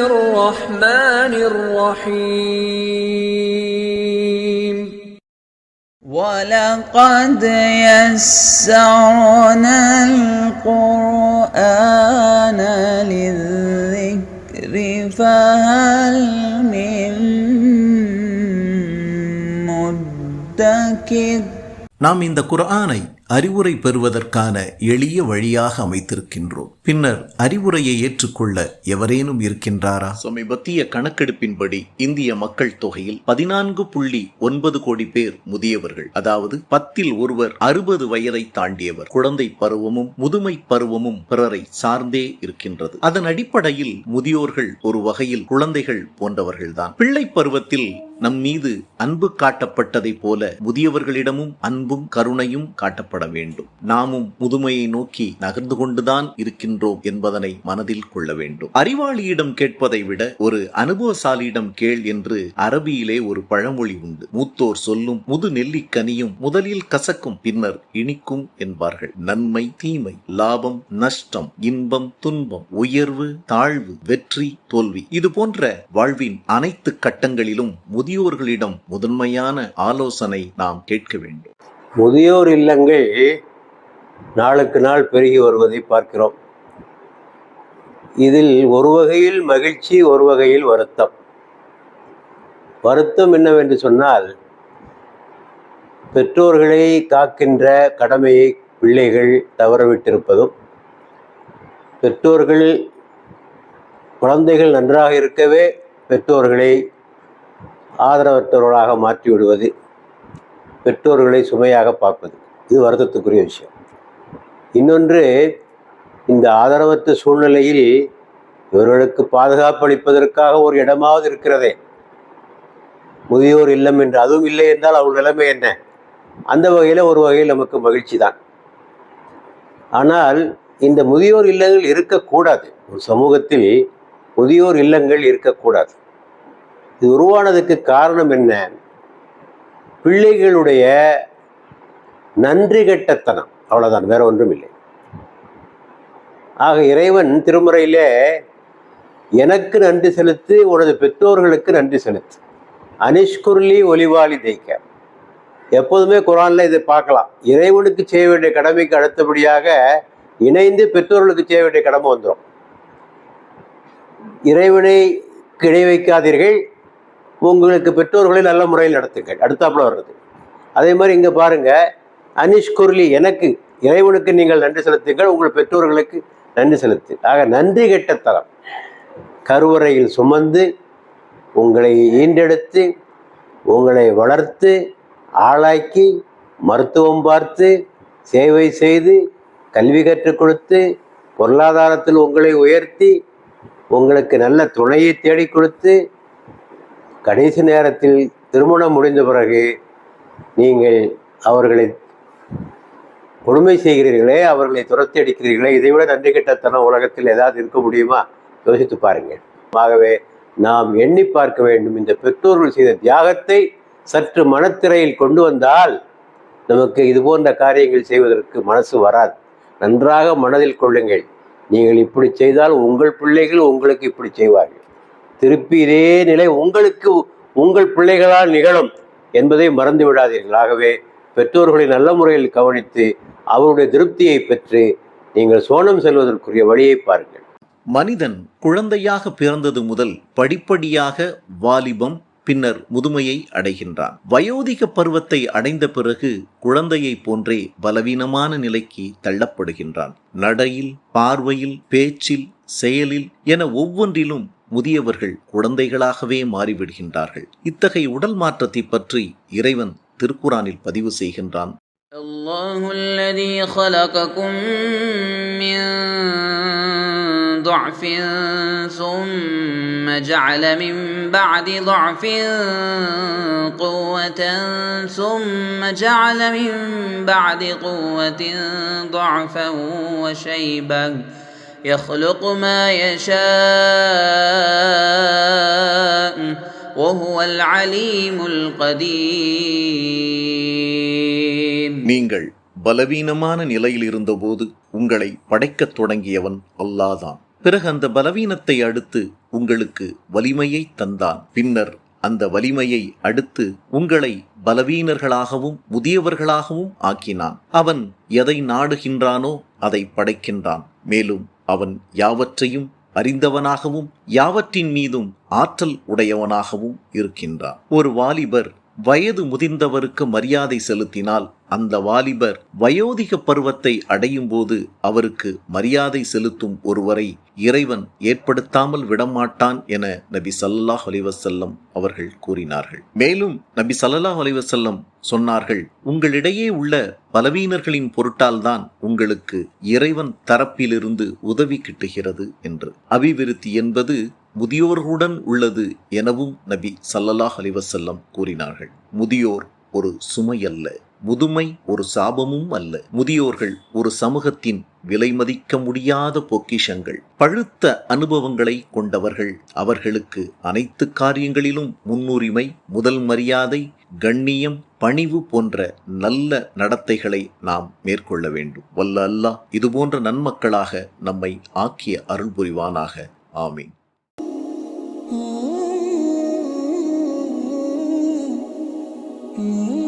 الرحمن الرحيم ولقد يسرنا القرآن للذكر فهل من مدكر நாம் இந்த குர்ஆனை அறிவுரை பெறுவதற்கான எளிய வழியாக அமைத்திருக்கின்றோம். பின்னர் அறிவுரையை ஏற்றுக்கொள்ள எவரேனும் இருக்கின்றாரா? சமீபத்திய கணக்கெடுப்பின்படி இந்திய மக்கள் தொகையில் பதினான்கு புள்ளி ஒன்பது கோடி பேர் முதியவர்கள். அதாவது பத்தில் ஒருவர் அறுபது வயதை தாண்டியவர். குழந்தை பருவமும் முதுமை பருவமும் பிறரை சார்ந்தே இருக்கின்றது. அதன் அடிப்படையில் முதியோர்கள் ஒரு வகையில் குழந்தைகள் போன்றவர்கள்தான். பிள்ளை பருவத்தில் நம் மீது அன்பு காட்டப்பட்டதை போல முதியவர்களிடமும் அன்பும் கருணையும் காட்டப்பட வேண்டும். நாமும் முதுமையை நோக்கி நகர்ந்து கொண்டுதான் இருக்கின்றோம் என்பதனை மனதில் கொள்ள வேண்டும். அறிவாளியிடம் கேட்பதை விட ஒரு அனுபவசாலியிடம் கேள் என்று அரபியிலே ஒரு பழமொழி உண்டு. மூத்தோர் சொல்லும் முது நெல்லிக்கனியும் முதலில் கசக்கும் பின்னர் இனிக்கும் என்பார்கள். நன்மை தீமை லாபம் நஷ்டம் இன்பம் துன்பம் உயர்வு தாழ்வு வெற்றி தோல்வி. இது போன்ற வாழ்வின் அனைத்து கட்டங்களிலும் முதியோர்களிடம் முதன்மையான ஆலோசனை நாம் கேட்க வேண்டும். முதியோர் இல்லங்கள் நாளுக்கு நாள் பெருகி வருவதை பார்க்கிறோம். இதில் ஒரு வகையில் மகிழ்ச்சி ஒரு வகையில் வருத்தம். வருத்தம் என்னவென்று சொன்னால் பெற்றோர்களை காக்கின்ற கடமையை பிள்ளைகள் தவறவிட்டிருப்பதும் பெற்றோர்கள் குழந்தைகள் நன்றாக இருக்கவே பெற்றோர்களை ஆதரவற்றவர்களாக மாற்றிவிடுவது பெற்றோர்களை சுமையாக பார்ப்பது. இது வருத்தத்துக்குரிய விஷயம். இன்னொன்று இந்த ஆதரவற்ற சூழ்நிலையில் இவர்களுக்கு பாதுகாப்பு அளிப்பதற்காக ஒரு இடமாவது இருக்கிறதே. முதியோர் இல்லம் என்று அதுவும் இல்லை என்றால் அவர் நிலைமை என்ன? அந்த வகையில் ஒரு வகையில் நமக்கு மகிழ்ச்சி தான். ஆனால் இந்த முதியோர் இல்லங்கள் இருக்கக்கூடாது. ஒரு சமூகத்தில் முதியோர் இல்லங்கள் இருக்கக்கூடாது. இது உருவானதுக்கு காரணம் என்ன? பிள்ளைகளுடைய நன்றி கெட்டத்தனம் அவ்வளோதான் வேற ஒன்றும் இல்லை. ஆக இறைவன் திருமுறையிலே எனக்கு நன்றி செலுத்து உனது பெற்றோர்களுக்கு நன்றி செலுத்து. அனிஷ்குர்லி ஒலிவாளி தேய்க்க. எப்போதுமே குரானில் இதை பார்க்கலாம். இறைவனுக்கு செய்ய வேண்டிய கடமைக்கு அடுத்தபடியாக இணைந்து பெற்றோர்களுக்கு செய்ய வேண்டிய கடமை வந்துடும் இறைவனை கிடை வைக்காதீர்கள். உங்களுக்கு பெற்றோர்களை நல்ல முறையில் நடத்துங்கள். அடுத்தாப்புல வர்றது. அதே மாதிரி இங்கே பாருங்கள் அனிஷ் குர்லி எனக்கு இறைவனுக்கு நீங்கள் நன்றி செலுத்துங்கள் உங்கள் பெற்றோர்களுக்கு நன்றி செலுத்து. ஆக நன்றி கெட்ட தரம் கருவறையில் சுமந்து உங்களை ஈண்டெடுத்து உங்களை வளர்த்து ஆளாக்கி மருத்துவம் பார்த்து சேவை செய்து கல்வி கற்றுக் கொடுத்து பொருளாதாரத்தில் உங்களை உயர்த்தி உங்களுக்கு நல்ல துணையை தேடி கொடுத்து கடைசி நேரத்தில் திருமணம் முடிந்த பிறகு நீங்கள் அவர்களை கொடுமை செய்கிறீர்களே அவர்களை துரத்தி அடிக்கிறீர்களே இதைவிட நன்றி கிட்டத்தனம் உலகத்தில் ஏதாவது இருக்க முடியுமா? யோசித்து பாருங்கள். ஆகவே நாம் எண்ணி பார்க்க வேண்டும். இந்த பெற்றோர்கள் செய்த தியாகத்தை சற்று மனத்திரையில் கொண்டு வந்தால் நமக்கு இது போன்ற காரியங்கள் செய்வதற்கு மனசு வராது. நன்றாக மனதில் கொள்ளுங்கள். நீங்கள் இப்படி செய்தால் உங்கள் பிள்ளைகள் உங்களுக்கு இப்படி செய்வார்கள். திருப்பி இதே நிலை உங்களுக்கு உங்கள் பிள்ளைகளால் நிகழும் என்பதை மறந்து விடாதீர்கள். ஆகவே பெற்றோர்களை நல்ல முறையில் கவனித்து அவருடைய திருப்தியை பெற்று நீங்கள் சோனம் செல்வதற்குரிய வழியை பாருங்கள். மனிதன் குழந்தையாக பிறந்தது முதல் படிப்படியாக வாலிபம் பின்னர் முதுமையை அடைகின்றான். வயோதிக பருவத்தை அடைந்த பிறகு குழந்தையைப் போன்றே பலவீனமான நிலைக்கு தள்ளப்படுகின்றான். நடையில் பார்வையில் பேச்சில் செயலில் என ஒவ்வொன்றிலும் முதியவர்கள் குழந்தைகளாகவே மாறிவிடுகின்றார்கள் இத்தகைய உடல் மாற்றத்தை பற்றி இறைவன் திருக்குறானில் பதிவு செய்கின்றான் الله الذي خلقكم من ضعف ثم جعل من بعد ضعف قوة ثم جعل من بعد قوة ضعفا وشيبا يخلق ما يشاء وهو العليم القدير நீங்கள் பலவீனமான நிலையில் இருந்தபோது உங்களை படைக்கத் தொடங்கியவன் அல்லாதான் பிறகு அந்த பலவீனத்தை அடுத்து உங்களுக்கு வலிமையை தந்தான் பின்னர் அந்த வலிமையை அடுத்து உங்களை பலவீனர்களாகவும் முதியவர்களாகவும் ஆக்கினான் அவன் எதை நாடுகின்றானோ அதை படைக்கின்றான் மேலும் அவன் யாவற்றையும் அறிந்தவனாகவும் யாவற்றின் மீதும் ஆற்றல் உடையவனாகவும் இருக்கின்றான். ஒரு வாலிபர் வயது முதிர்ந்தவருக்கு மரியாதை செலுத்தினால் அந்த வாலிபர் வயோதிக பருவத்தை அடையும் போது அவருக்கு மரியாதை செலுத்தும் ஒருவரை இறைவன் ஏற்படுத்தாமல் விடமாட்டான் என நபி சல்லாஹ் அலிவசல்லம் அவர்கள் கூறினார்கள். மேலும் நபி சல்லாஹ் அலிவசல்லம் சொன்னார்கள் உங்களிடையே உள்ள பலவீனர்களின் பொருட்டால்தான் உங்களுக்கு இறைவன் தரப்பிலிருந்து உதவி கிட்டுகிறது என்று. அபிவிருத்தி என்பது முதியோர்களுடன் உள்ளது எனவும் நபி சல்லல்லாஹ் அலிவசல்லம் கூறினார்கள். முதியோர் ஒரு சுமை அல்ல முதுமை ஒரு சாபமும் அல்ல. முதியோர்கள் ஒரு சமூகத்தின் விலை மதிக்க முடியாத பொக்கிஷங்கள். பழுத்த அனுபவங்களை கொண்டவர்கள் அவர்களுக்கு அனைத்து காரியங்களிலும் முன்னுரிமை முதல் மரியாதை கண்ணியம் பணிவு போன்ற நல்ல நடத்தைகளை நாம் மேற்கொள்ள வேண்டும். வல்ல அல்லாஹ் இதுபோன்ற நன்மக்களாக நம்மை ஆக்கிய அருள் புரிவானாக ஆமீன். Mm-hmm.